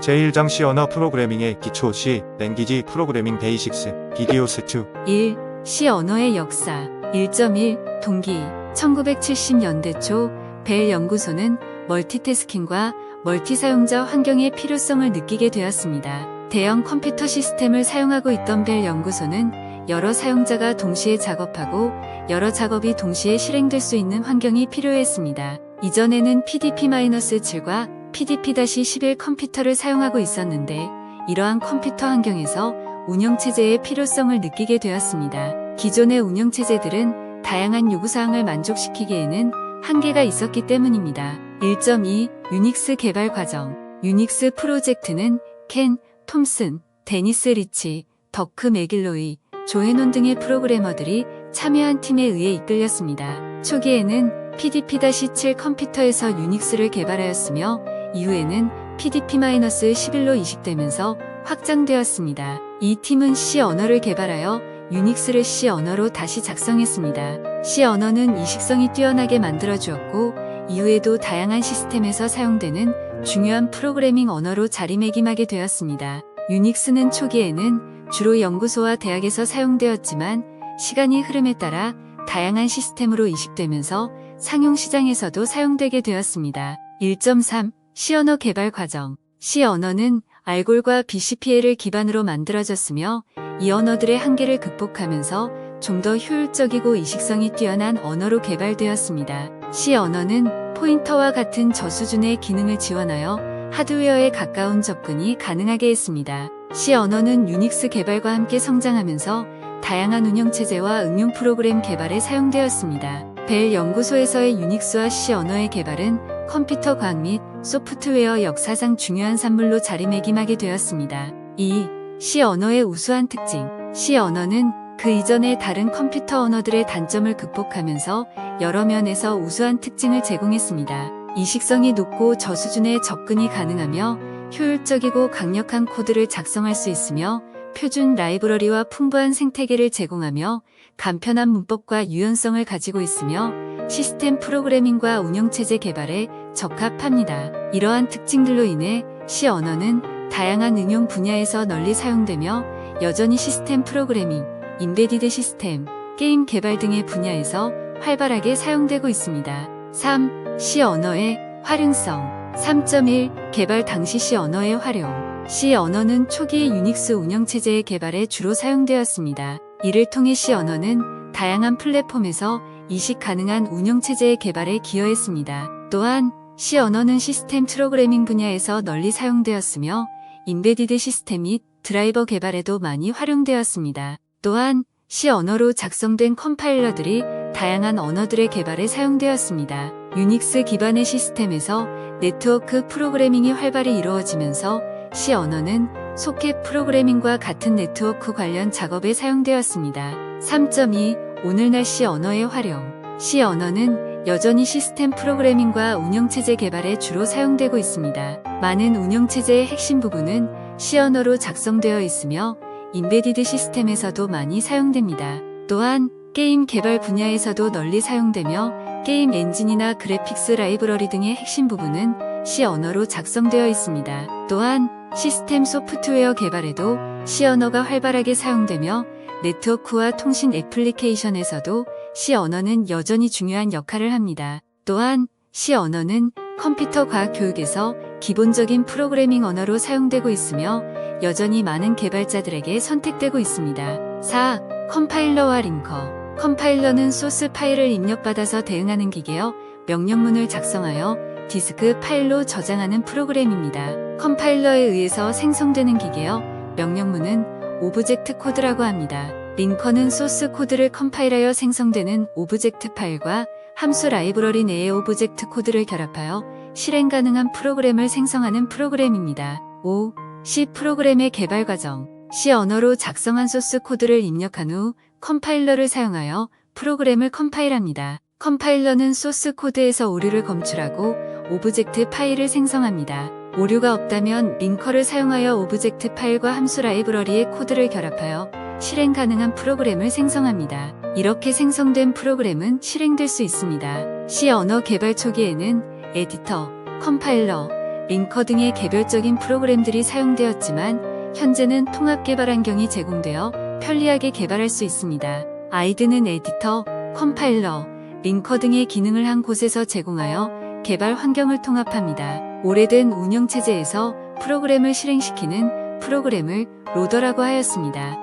제1장 C 언어 프로그래밍의 기초 C 랭귀지 프로그래밍 베이식스 비디오 스튜 1. C 언어의 역사 1.1 동기 1970년대 초 벨 연구소는 멀티태스킹과 멀티 사용자 환경의 필요성을 느끼게 되었습니다. 대형 컴퓨터 시스템을 사용하고 있던 벨 연구소는 여러 사용자가 동시에 작업하고 여러 작업이 동시에 실행될 수 있는 환경이 필요했습니다. 이전에는 PDP-7과 PDP-11 컴퓨터를 사용하고 있었는데 이러한 컴퓨터 환경에서 운영체제의 필요성을 느끼게 되었습니다. 기존의 운영체제들은 다양한 요구사항을 만족시키기에는 한계가 있었기 때문입니다. 1.2 유닉스 개발 과정 유닉스 프로젝트는 켄, 톰슨, 데니스 리치, 더크 맥일로이, 조해논 등의 프로그래머들이 참여한 팀에 의해 이끌렸습니다. 초기에는 PDP-7 컴퓨터에서 유닉스를 개발하였으며 이후에는 PDP-11로 이식되면서 확장되었습니다. 이 팀은 C 언어를 개발하여 유닉스를 C 언어로 다시 작성했습니다. C 언어는 이식성이 뛰어나게 만들어주었고 이후에도 다양한 시스템에서 사용되는 중요한 프로그래밍 언어로 자리매김하게 되었습니다. 유닉스는 초기에는 주로 연구소와 대학에서 사용되었지만 시간이 흐름에 따라 다양한 시스템으로 이식되면서 상용 시장에서도 사용되게 되었습니다. 1.3 C 언어 개발 과정 C 언어는 알골과 BCPL을 기반으로 만들어졌으며 이 언어들의 한계를 극복하면서 좀 더 효율적이고 이식성이 뛰어난 언어로 개발되었습니다. C 언어는 포인터와 같은 저수준의 기능을 지원하여 하드웨어에 가까운 접근이 가능하게 했습니다. C 언어는 유닉스 개발과 함께 성장하면서 다양한 운영체제와 응용 프로그램 개발에 사용되었습니다. 벨 연구소에서의 유닉스와 C 언어의 개발은 컴퓨터 과학 및 소프트웨어 역사상 중요한 산물로 자리매김하게 되었습니다. 2. C 언어의 우수한 특징 C 언어는 그 이전의 다른 컴퓨터 언어들의 단점을 극복하면서 여러 면에서 우수한 특징을 제공했습니다. 이식성이 높고 저수준의 접근이 가능하며 효율적이고 강력한 코드를 작성할 수 있으며 표준 라이브러리와 풍부한 생태계를 제공하며 간편한 문법과 유연성을 가지고 있으며 시스템 프로그래밍과 운영체제 개발에 적합합니다. 이러한 특징들로 인해 C 언어는 다양한 응용 분야에서 널리 사용되며 여전히 시스템 프로그래밍, 인베디드 시스템, 게임 개발 등의 분야에서 활발하게 사용되고 있습니다. 3. C 언어의 활용성 3.1 개발 당시 C 언어의 활용 C 언어는 초기 유닉스 운영체제의 개발에 주로 사용되었습니다. 이를 통해 C 언어는 다양한 플랫폼에서 이식 가능한 운영체제의 개발에 기여했습니다. 또한 C 언어는 시스템 프로그래밍 분야에서 널리 사용되었으며 인베디드 시스템 및 드라이버 개발에도 많이 활용되었습니다. 또한 C 언어로 작성된 컴파일러들이 다양한 언어들의 개발에 사용되었습니다. 유닉스 기반의 시스템에서 네트워크 프로그래밍이 활발히 이루어지면서 C 언어는 소켓 프로그래밍과 같은 네트워크 관련 작업에 사용되었습니다. 3.2 오늘날 C 언어의 활용 C 언어는 여전히 시스템 프로그래밍과 운영체제 개발에 주로 사용되고 있습니다. 많은 운영체제의 핵심 부분은 C 언어로 작성되어 있으며 인베디드 시스템에서도 많이 사용됩니다. 또한 게임 개발 분야에서도 널리 사용되며 게임 엔진이나 그래픽스 라이브러리 등의 핵심 부분은 C 언어로 작성되어 있습니다. 또한 시스템 소프트웨어 개발에도 C 언어가 활발하게 사용되며 네트워크와 통신 애플리케이션에서도 C 언어는 여전히 중요한 역할을 합니다. 또한 C 언어는 컴퓨터 과학 교육에서 기본적인 프로그래밍 언어로 사용되고 있으며 여전히 많은 개발자들에게 선택되고 있습니다. 4. 컴파일러와 링커 컴파일러는 소스 파일을 입력받아서 대응하는 기계여 명령문을 작성하여 디스크 파일로 저장하는 프로그램입니다. 컴파일러에 의해서 생성되는 기계여 명령문은 오브젝트 코드라고 합니다. 링커는 소스 코드를 컴파일하여 생성되는 오브젝트 파일과 함수 라이브러리 내의 오브젝트 코드를 결합하여 실행 가능한 프로그램을 생성하는 프로그램입니다. 5. C 프로그램의 개발 과정 C 언어로 작성한 소스 코드를 입력한 후 컴파일러를 사용하여 프로그램을 컴파일합니다. 컴파일러는 소스 코드에서 오류를 검출하고 오브젝트 파일을 생성합니다. 오류가 없다면 링커를 사용하여 오브젝트 파일과 함수 라이브러리의 코드를 결합하여 실행 가능한 프로그램을 생성합니다. 이렇게 생성된 프로그램은 실행될 수 있습니다. C 언어 개발 초기에는 에디터, 컴파일러, 링커 등의 개별적인 프로그램들이 사용되었지만 현재는 통합 개발 환경이 제공되어 편리하게 개발할 수 있습니다. 아이드는 에디터, 컴파일러, 링커 등의 기능을 한 곳에서 제공하여 개발 환경을 통합합니다. 오래된 운영체제에서 프로그램을 실행시키는 프로그램을 로더라고 하였습니다.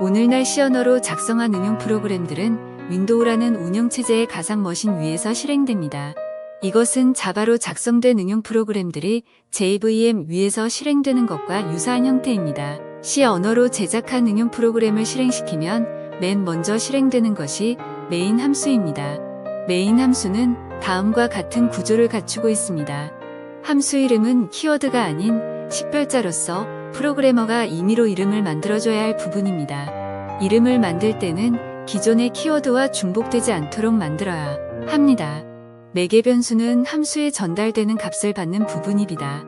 오늘날 C 언어로 작성한 응용 프로그램들은 윈도우라는 운영체제의 가상 머신 위에서 실행됩니다. 이것은 자바로 작성된 응용 프로그램들이 JVM 위에서 실행되는 것과 유사한 형태입니다. C 언어로 제작한 응용 프로그램을 실행시키면 맨 먼저 실행되는 것이 메인 함수입니다. 메인 함수는 다음과 같은 구조를 갖추고 있습니다. 함수 이름은 키워드가 아닌 식별자로서 프로그래머가 임의로 이름을 만들어줘야 할 부분입니다. 이름을 만들 때는 기존의 키워드와 중복되지 않도록 만들어야 합니다. 매개 변수는 함수에 전달되는 값을 받는 부분입니다.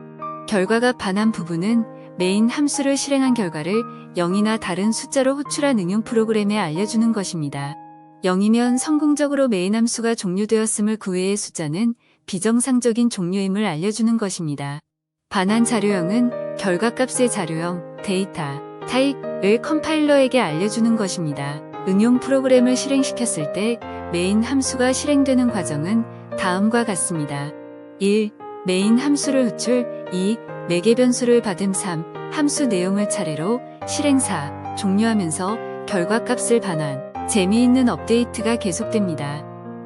결과가 반한 부분은 메인 함수를 실행한 결과를 0이나 다른 숫자로 호출한 응용 프로그램에 알려주는 것입니다. 0이면 성공적으로 메인 함수가 종료되었음을 그 외의 숫자는 비정상적인 종료임을 알려주는 것입니다. 반환 자료형은 결과값의 자료형, 데이터, 타입을 컴파일러에게 알려주는 것입니다. 응용 프로그램을 실행시켰을 때 메인 함수가 실행되는 과정은 다음과 같습니다. 1. 메인 함수를 호출 2. 매개 변수를 받음 3. 함수 내용을 차례로 실행 4. 종료하면서 결과값을 반환. 재미있는 업데이트가 계속됩니다.